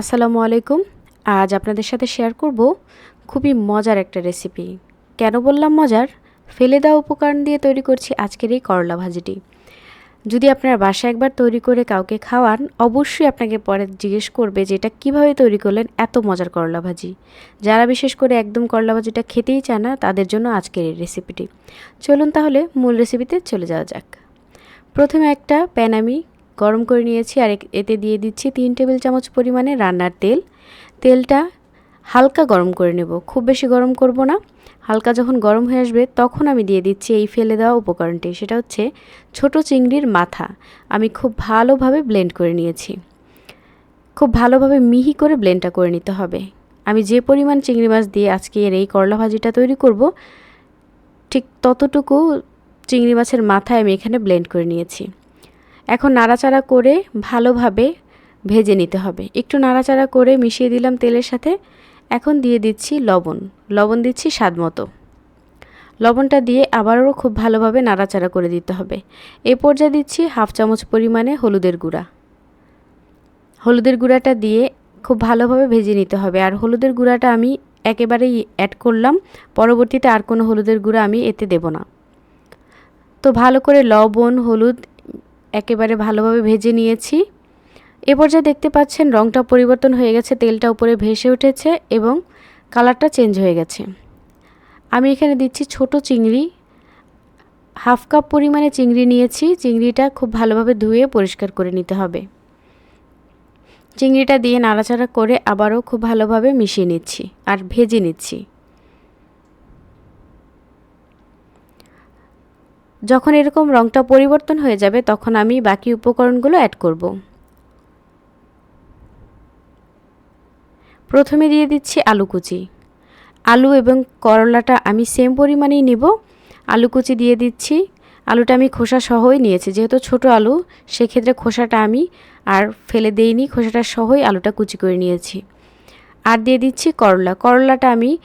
আসসালামু আলাইকুম। আজ আপনাদের সাথে শেয়ার করব খুবই মজার একটা রেসিপি কেন বললাম মজার? ফেলে দেওয়া উপকরণ দিয়ে তৈরি করছি আজকের এই করলা ভাজিটি। যদি আপনার বাসায় একবার তৈরি করে কাউকে খাওয়ান, অবশ্যই আপনাকে পরে জিজ্ঞেস করবে যে এটা কীভাবে তৈরি করলেন এত মজার করলা ভাজি। যারা বিশেষ করে একদম করলা ভাজিটা খেতেই চায় না, তাদের জন্য আজকের এই রেসিপিটি চলুন তাহলে মূল রেসিপিতে চলে যাওয়া যাক। প্রথমে একটা প্যান আমি গরম করে নিয়েছি আর এতে দিয়ে দিচ্ছি তিন টেবিল চামচ পরিমাণে রান্নার তেল। তেলটা হালকা গরম করে নেব। খুব বেশি গরম করব না। হালকা যখন গরম হয়ে আসবে তখন আমি দিয়ে দিচ্ছি এই ফেলে দেওয়া উপকরণটি। সেটা হচ্ছে ছোট চিংড়ির মাথা। আমি খুব ভালোভাবে ব্লেন্ড করে নিয়েছি। খুব ভালোভাবে মিহি করে ব্লেন্ডটা করে নিতে হবে। আমি যে পরিমাণ চিংড়ি মাছ দিয়ে আজকে এর এই করলা ভাজিটা তৈরি করব, ঠিক ততটুকু চিংড়ি মাছের মাথায় আমি এখানে ব্লেন্ড করে নিয়েছি। এখন নাড়াচাড়া করে ভালোভাবে ভেজে নিতে হবে। একটু নাড়াচাড়া করে মিশিয়ে দিলাম তেলের সাথে। এখন দিয়ে দিচ্ছি লবণ। লবণ দিচ্ছি স্বাদ মতো। লবণটা দিয়ে আবারও খুব ভালোভাবে নাড়াচাড়া করে দিতে হবে। এ পর্যায়ে দিচ্ছি হাফ চামচ পরিমাণে হলুদের গুঁড়া। হলুদের গুঁড়াটা দিয়ে খুব ভালোভাবে ভেজে নিতে হবে। আর হলুদের গুঁড়াটা আমি একেবারেই অ্যাড করলাম। পরবর্তীতে আর কোনো হলুদের গুঁড়া আমি এতে দেব না। তো ভালো করে লবণ, হলুদ একেবারে ভালোভাবে ভেজে নিয়েছি। এ পর্যায়ে দেখতে পাচ্ছেন রঙটা পরিবর্তন হয়ে গেছে, তেলটা উপরে ভেসে উঠেছে এবং কালারটা চেঞ্জ হয়ে গেছে। আমি এখানে দিচ্ছি ছোট চিংড়ি, হাফ কাপ পরিমাণে চিংড়ি নিয়েছি, চিংড়িটা খুব ভালোভাবে ধুয়ে পরিষ্কার করে নিতে হবে। চিংড়িটা দিয়ে নাড়াচাড়া করে আবারও খুব ভালোভাবে মিশিয়ে নিচ্ছি আর ভেজে নিচ্ছি। যখন এরকম রঙটা পরিবর্তন হয়ে যাবে, তখন আমি বাকি উপকরণগুলো অ্যাড করব। প্রথমে দিয়ে দিচ্ছি আলু কুচি। আলু এবং করলাটা আমি সেম পরিমাণেই নিব। আলু কুচি দিয়ে দিচ্ছি। আলুটা আমি খোসা সহই নিয়েছি। যেহেতু ছোট আলু, সেক্ষেত্রে খোসাটা আমি আর ফেলে দেইনি। খোসাটা সহই আলুটা কুচি করে নিয়েছি। আর দিয়ে দিচ্ছি করলা। করলাটা আমি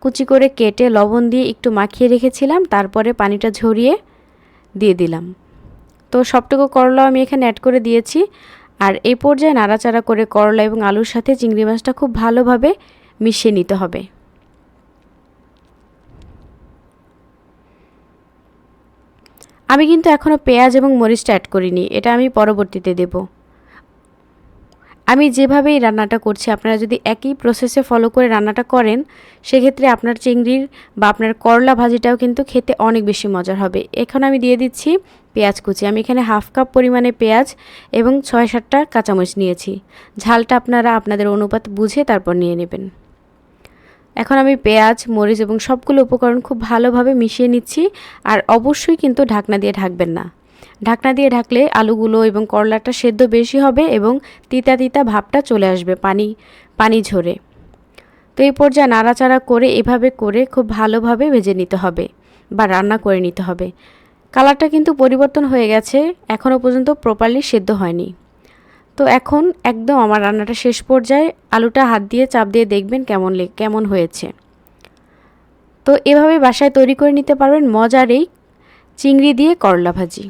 কুচি করে কেটে লবণ দিয়ে একটু মাখিয়ে রেখেছিলাম। তারপরে পানিটা ঝরিয়ে দিয়ে দিলাম। তো সবটুকু করলা আমি এখানে অ্যাড করে দিয়েছি। আর এই পর্যায়ে নাড়াচাড়া করে করলা এবং আলুর সাথে চিংড়ি মাছটা খুব ভালোভাবে মিশিয়ে নিতে হবে। আমি কিন্তু এখনও পেঁয়াজ এবং মরিচটা অ্যাড করিনি, এটা আমি পরবর্তীতে দেবো। আমি যেভাবেই রান্নাটা করছি, আপনারা যদি একই প্রসেসে ফলো করে রান্নাটা করেন, সেক্ষেত্রে আপনার চিংড়ির বা আপনার করলা ভাজিটাও কিন্তু খেতে অনেক বেশি মজার হবে। এখন আমি দিয়ে দিচ্ছি পেঁয়াজ কুচি। আমি এখানে হাফ কাপ পরিমাণে পেঁয়াজ এবং ছয় সাতটা কাঁচামরিচ নিয়েছি। ঝালটা আপনারা আপনাদের অনুপাত বুঝে তারপর নিয়ে নেবেন। এখন আমি পেঁয়াজ, মরিচ এবং সবগুলো উপকরণ খুব ভালোভাবে মিশিয়ে নিচ্ছি, আর অবশ্যই কিন্তু ঢাকনা দিয়ে ঢাকবেন না। ঢাকনা দিয়ে ঢাকলে আলুগুলো এবং করলাটা সেদ্ধ বেশি হবে এবং তিতা তিতা ভাবটা চলে আসবে পানি পানি ঝরে। তো এই পর্যায়ে নাড়াচাড়া করে এভাবে করে খুব ভালোভাবে ভেজে নিতে হবে বা রান্না করে নিতে হবে। কালারটা কিন্তু পরিবর্তন হয়ে গেছে, এখনও পর্যন্ত প্রপারলি সেদ্ধ হয়নি। তো এখন একদম আমার রান্নাটা শেষ পর্যায়ে আলুটা হাত দিয়ে চাপ দিয়ে দেখবেন কেমন কেমন হয়েছে। তো এভাবে বাসায় তৈরি করে নিতে পারবেন মজার এই চিংড়ি দিয়ে করলা ভাজি।